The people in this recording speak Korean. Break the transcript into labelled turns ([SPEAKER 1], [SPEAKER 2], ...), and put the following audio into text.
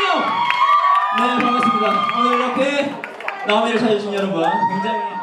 [SPEAKER 1] 네, 반갑습니다. 오늘 이렇게 나오미를 찾아주신 여러분, 굉장히.